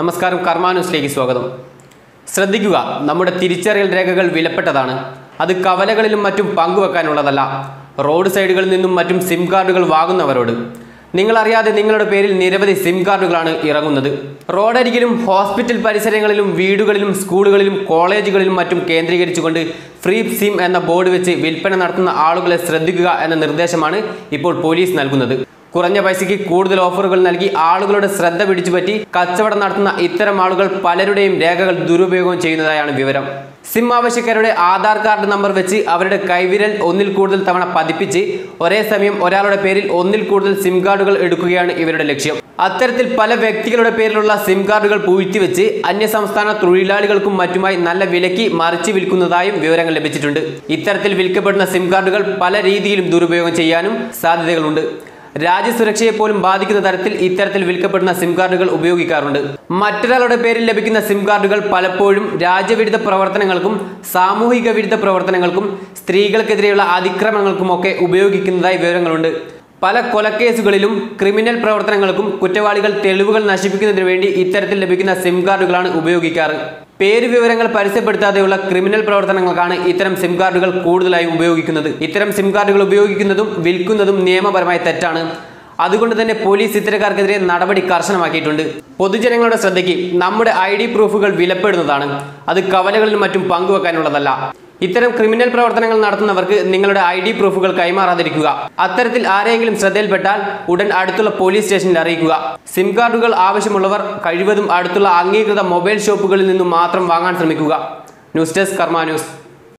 നമസ്കാരം കർമ്മ ന്യൂസിലേക്ക് സ്വാഗതം. ശ്രദ്ധിക്കുക നമ്മുടെ തിരിച്ചറിയൽ രേഖകൾ വിലപ്പെട്ടതാണ്. അത് കവലകളിലും മറ്റും പങ്കുവെക്കാനുള്ളതല്ല. റോഡ് സൈഡുകളിൽ നിന്നും മറ്റും സിം കാർഡുകൾ വാങ്ങുന്നവരോട്. നിങ്ങളറിയാതെ നിങ്ങളുടെ പേരിൽ നിരവധി സിം കാർഡുകളാണ് ഇറങ്ങുന്നത്. റോഡരികിലും ഹോസ്പിറ്റൽ പരിസരങ്ങളിലും വീടുകളിലും സ്കൂളുകളിലും കോളേജുകളിലും മറ്റും കേന്ദ്രീകരിച്ചുകൊണ്ട് ഫ്രീ സിം എന്ന ബോർഡ് വെച്ച് വിൽപ്പന നടത്തുന്ന ആളുകളെ ശ്രദ്ധിക്കുക എന്ന നിർദ്ദേശമാണ് ഇപ്പോൾ പോലീസ് നൽകുന്നത്. കുറഞ്ഞ പൈസയ്ക്ക് കൂടുതൽ ഓഫറുകൾ നൽകി ആളുകളുടെ ശ്രദ്ധ പിടിച്ചുപറ്റി കച്ചവടം നടത്തുന്ന ഇത്തരം ആളുകൾ പലരുടെയും രേഖകൾ ദുരുപയോഗം ചെയ്യുന്നതായാണ് വിവരം. സിം ആവശ്യക്കാരുടെ ആധാർ കാർഡ് നമ്പർ വെച്ച് അവരുടെ കൈവിരൽ ഒന്നിൽ കൂടുതൽ തവണ പതിപ്പിച്ച് ഒരേ സമയം ഒരാളുടെ പേരിൽ ഒന്നിൽ കൂടുതൽ സിം കാർഡുകൾ എടുക്കുകയാണ് ഇവരുടെ ലക്ഷ്യം. അത്തരത്തിൽ പല വ്യക്തികളുടെ പേരിലുള്ള സിം കാർഡുകൾ പൂഴ്ത്തി പൂഴ്ത്തിവെച്ച് അന്യസംസ്ഥാന തൊഴിലാളികൾക്കും മറ്റുമായി നല്ല വിലയ്ക്ക് മറിച്ച് വിൽക്കുന്നതായും വിവരങ്ങൾ ലഭിച്ചിട്ടുണ്ട്. ഇത്തരത്തിൽ വിൽക്കപ്പെടുന്ന സിം കാർഡുകൾ പല രീതിയിലും ദുരുപയോഗം ചെയ്യാനും സാധ്യതകളുണ്ട്. രാജ്യസുരക്ഷയെ പോലും ബാധിക്കുന്ന തരത്തിൽ ഇത്തരത്തിൽ വിൽക്കപ്പെടുന്ന സിം കാർഡുകൾ ഉപയോഗിക്കാറുണ്ട്. മറ്റൊരാളുടെ പേരിൽ ലഭിക്കുന്ന സിം കാർഡുകൾ പലപ്പോഴും രാജ്യവിരുദ്ധ പ്രവർത്തനങ്ങൾക്കും സാമൂഹിക വിരുദ്ധ പ്രവർത്തനങ്ങൾക്കും സ്ത്രീകൾക്കെതിരെയുള്ള അതിക്രമങ്ങൾക്കുമൊക്കെ ഉപയോഗിക്കുന്നതായി വിവരങ്ങളുണ്ട്. പല കൊലക്കേസുകളിലും ക്രിമിനൽ പ്രവർത്തനങ്ങൾക്കും കുറ്റവാളികൾ തെളിവുകൾ നശിപ്പിക്കുന്നതിന് വേണ്ടി ഇത്തരത്തിൽ ലഭിക്കുന്ന സിം കാർഡുകളാണ് ഉപയോഗിക്കാറ്. പേര് വിവരങ്ങൾ പരസ്യപ്പെടുത്താതെയുള്ള ക്രിമിനൽ പ്രവർത്തനങ്ങൾക്കാണ് ഇത്തരം സിം കാർഡുകൾ കൂടുതലായി ഉപയോഗിക്കുന്നത്. ഇത്തരം സിം കാർഡുകൾ ഉപയോഗിക്കുന്നതും വിൽക്കുന്നതും നിയമപരമായി തെറ്റാണ്. അതുകൊണ്ട് തന്നെ പോലീസ് ഇത്തരക്കാർക്കെതിരെ നടപടി കർശനമാക്കിയിട്ടുണ്ട്. പൊതുജനങ്ങളുടെ ശ്രദ്ധയ്ക്ക് നമ്മുടെ ഐ ഡി പ്രൂഫുകൾ വിലപ്പെടുന്നതാണ്. അത് കവലകളിൽ മറ്റും പങ്കുവെക്കാനുള്ളതല്ല. ഇത്തരം ക്രിമിനൽ പ്രവർത്തനങ്ങൾ നടത്തുന്നവർക്ക് നിങ്ങളുടെ ഐ ഡി പ്രൂഫുകൾ കൈമാറാതിരിക്കുക. അത്തരത്തിൽ ആരെങ്കിലും ശ്രദ്ധയിൽപ്പെട്ടാൽ ഉടൻ അടുത്തുള്ള പോലീസ് സ്റ്റേഷനിൽ അറിയിക്കുക. സിം കാർഡുകൾ ആവശ്യമുള്ളവർ കഴിവതും അടുത്തുള്ള അംഗീകൃത മൊബൈൽ ഷോപ്പുകളിൽ നിന്നും മാത്രം വാങ്ങാൻ ശ്രമിക്കുക. News desk Karma news.